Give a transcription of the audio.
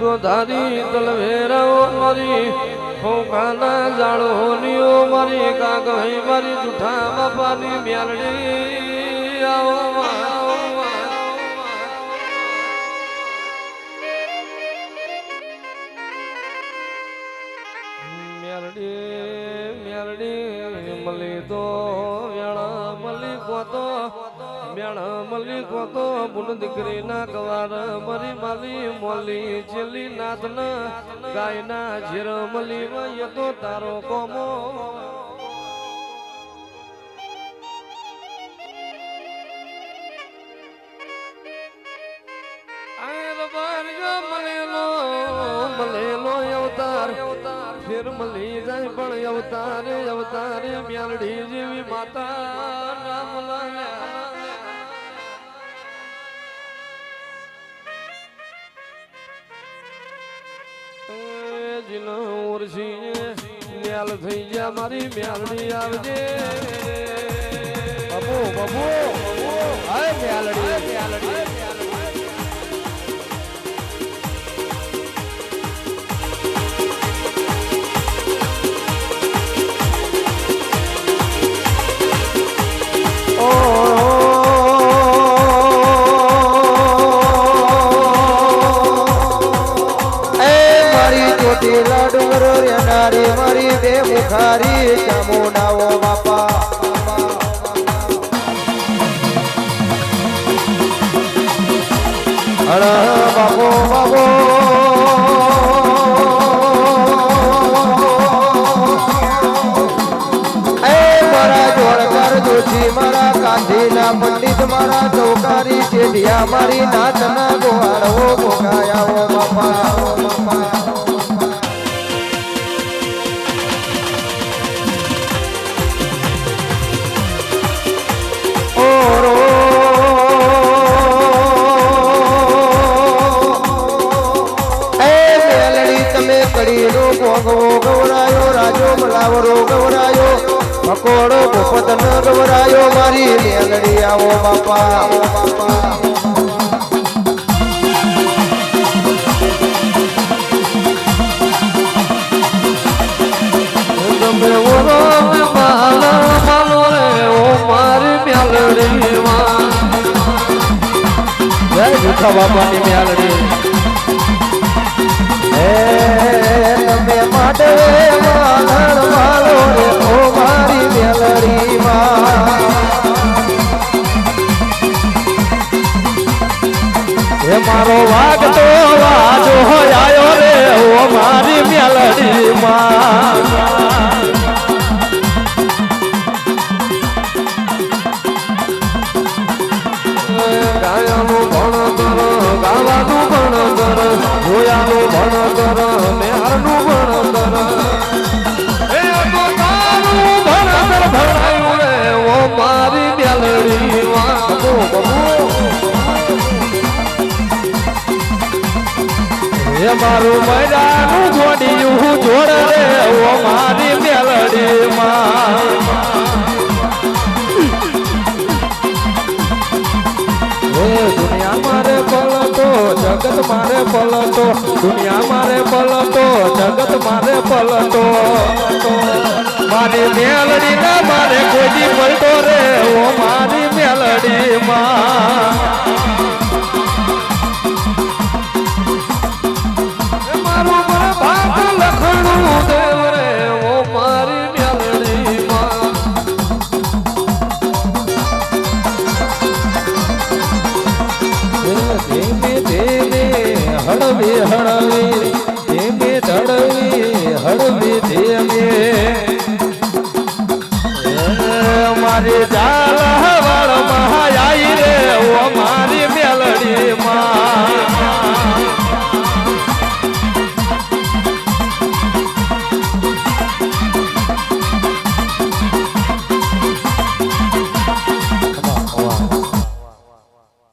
ધારી તલવેરાઓ મારી, ફોકાના જાળોનીઓ મારી કાગઈ મારી જૂઠા બાપાની મ્યાલડી આવો. મ્યાલડી મ્યાલડી મળી તો વેળા મળી કોતો મેળા મલી કોતો બુન દીકરી ના કવાર મરી માલી મોલી છેલ્લી નાથ ના ગાયના ઝેર મલી વય તો તારો કોમો. મલેલો મલેલો અવતાર, ફેર મળી જાય અવતારે અવતારે મ્યાલડી જેવી માતા, નામ જીનો ઉર્સી મ્યાલ થઈ જા મારી મ્યાલડી આવજે. બબુ બબુ હાય મ્યાલડી મ્યાલડી. મારી ચોટી લાડુર રેનારી મારી બે મુખારી ચામુંડાઓ બાપા. હળ બાબો બાબો એ મારા જોડકર જોશી પંડિત, મારા ચૌકારી ચેડિયા મારી નાચના કડીનો ભોગવો ગવરાયો, રાજો, મલાવરો, ગવરાયો. મકોડો ભૂપતન ગવરાયો, મારી મેલડી આવો, બાપા. તમે ઓરો માલા માલો રે, ઓ બાપાની મેલડી. તમે માટે માલણ માલો રે ઓ મારી વાગ તો વાજો આયો રે, ઓ મારી મેલડી માં ગાવાનું ભણ કરો ગાવાનું ભણતર જોયાનું ભણતર મેહારનું ભણતર એ તો તારું ભણતર ભણાયું રે મારી મજાનું જોડિયું જોડ રે, ઓ મારી મેલડી માં એ દુનિયા મારે પલટો જગત મારે પલટો, દુનિયા મારે પલટો, જગત મારે પલટો. મારી મેલડી ના મારે કોઈ પલટો રે, ઓ મારી મેલડી માં